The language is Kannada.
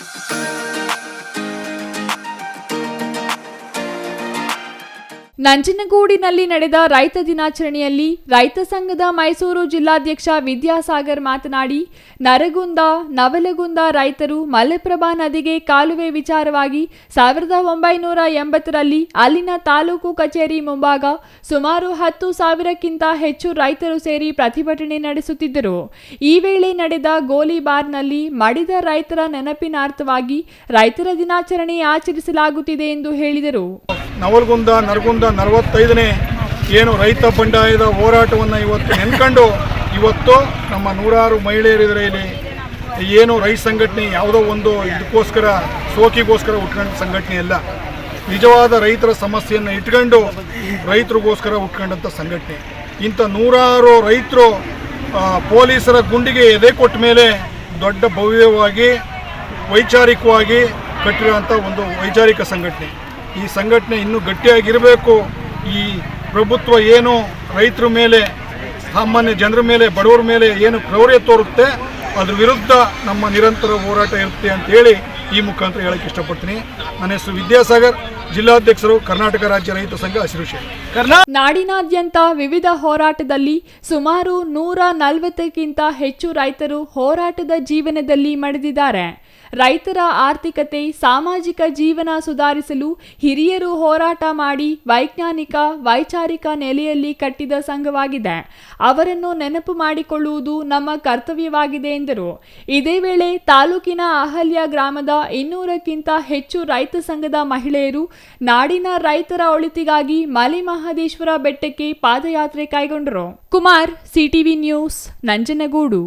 Música ನಂಜನಗೂಡಿನಲ್ಲಿ ನಡೆದ ರೈತ ದಿನಾಚರಣೆಯಲ್ಲಿ ರೈತ ಸಂಘದ ಮೈಸೂರು ಜಿಲ್ಲಾಧ್ಯಕ್ಷ ವಿದ್ಯಾಸಾಗರ್ ಮಾತನಾಡಿ, ನರಗುಂದ, ನವಲಗುಂದ ರೈತರು ಮಲೆಪ್ರಭಾ ನದಿಗೆ ಕಾಲುವೆ ವಿಚಾರವಾಗಿ ಸಾವಿರದ ಒಂಬೈನೂರ ಎಂಬತ್ತರಲ್ಲಿ ಅಲ್ಲಿನ ತಾಲೂಕು ಕಚೇರಿ ಮುಂಭಾಗ ಸುಮಾರು ಹತ್ತು ಸಾವಿರಕ್ಕಿಂತ ಹೆಚ್ಚು ರೈತರು ಸೇರಿ ಪ್ರತಿಭಟನೆ ನಡೆಸುತ್ತಿದ್ದರು. ಈ ವೇಳೆ ನಡೆದ ಗೋಲಿಬಾರ್ನಲ್ಲಿ ಮಡಿದ ರೈತರ ನೆನಪಿನಾರ್ಥವಾಗಿ ರೈತರ ದಿನಾಚರಣೆ ಆಚರಿಸಲಾಗುತ್ತಿದೆ ಎಂದು ಹೇಳಿದರು. ನವಲಗುಂದ, ನರಗುಂದ ನಲವತ್ತೈದನೇ ಏನು ರೈತ ಬಂಡಾಯದ ಹೋರಾಟವನ್ನು ಇವತ್ತು ನೆನ್ಕೊಂಡು ಇವತ್ತು ನಮ್ಮ ನೂರಾರು ಮಹಿಳೆಯರಿದ್ರೆ ಇಲ್ಲಿ ಏನು ರೈತ ಸಂಘಟನೆ ಯಾವುದೋ ಒಂದು ಇದಕ್ಕೋಸ್ಕರ, ಸೋಕಿಗೋಸ್ಕರ ಉಟ್ಕೊಂಡ ಸಂಘಟನೆ ಅಲ್ಲ. ನಿಜವಾದ ರೈತರ ಸಮಸ್ಯೆಯನ್ನು ಇಟ್ಕೊಂಡು ರೈತರಿಗೋಸ್ಕರ ಉಟ್ಕೊಂಡಂಥ ಸಂಘಟನೆ. ಇಂಥ ನೂರಾರು ರೈತರು ಪೊಲೀಸರ ಗುಂಡಿಗೆ ಎದೆ ಕೊಟ್ಟ ಮೇಲೆ ದೊಡ್ಡ ಭವ್ಯವಾಗಿ, ವೈಚಾರಿಕವಾಗಿ ಕಟ್ಟಿರೋಂಥ ಒಂದು ವೈಚಾರಿಕ ಸಂಘಟನೆ. ಈ ಸಂಘಟನೆ ಇನ್ನೂ ಗಟ್ಟಿಯಾಗಿರಬೇಕು. ಈ ಪ್ರಭುತ್ವ ಏನು ರೈತರ ಮೇಲೆ, ಸಾಮಾನ್ಯ ಜನರ ಮೇಲೆ, ಬಡವರ ಮೇಲೆ ಏನು ಕ್ರೌರ್ಯ ತೋರುತ್ತೆ, ಅದ್ರ ವಿರುದ್ಧ ನಮ್ಮ ನಿರಂತರ ಹೋರಾಟ ಇರುತ್ತೆ ಅಂತೇಳಿ ಈ ಮುಖಾಂತರ ಹೇಳಕ್ಕೆ ಇಷ್ಟಪಡ್ತೀನಿ. ನನ್ನ ಹೆಸರು ವಿದ್ಯಾಸಾಗರ್. ಜಿಲ್ಲಾಧ್ಯಕ್ಷರು ಕರ್ನಾಟಕ ರಾಜ್ಯ ರೈತ ಸಂಘ ಹಸಿರು ನಾಡಿನಾದ್ಯಂತ ವಿವಿಧ ಹೋರಾಟದಲ್ಲಿ ಸುಮಾರು ನೂರ ನಲವತ್ತಕ್ಕಿಂತ ಹೆಚ್ಚು ರೈತರು ಹೋರಾಟದ ಜೀವನದಲ್ಲಿ ಮಡಿದಿದ್ದಾರೆ. ರೈತರ ಆರ್ಥಿಕತೆ, ಸಾಮಾಜಿಕ ಜೀವನ ಸುಧಾರಿಸಲು ಹಿರಿಯರು ಹೋರಾಟ ಮಾಡಿ ವೈಜ್ಞಾನಿಕ, ವೈಚಾರಿಕ ನೆಲೆಯಲ್ಲಿ ಕಟ್ಟಿದ ಸಂಘವಾಗಿದೆ. ಅವರನ್ನು ನೆನಪು ಮಾಡಿಕೊಳ್ಳುವುದು ನಮ್ಮ ಕರ್ತವ್ಯವಾಗಿದೆ ಎಂದರು. ಇದೇ ವೇಳೆ ತಾಲೂಕಿನ ಅಹಲ್ಯ ಗ್ರಾಮದ ಇನ್ನೂರಕ್ಕಿಂತ ಹೆಚ್ಚು ರೈತ ಸಂಘದ ಮಹಿಳೆಯರು ನಾಡಿನ ರೈತರ ಒಳಿತಿಗಾಗಿ ಮಲೆ ಮಹದೇಶ್ವರ ಬೆಟ್ಟಕ್ಕೆ ಪಾದಯಾತ್ರೆ ಕೈಗೊಂಡರು. Kumar, CTV news, Nanjangud.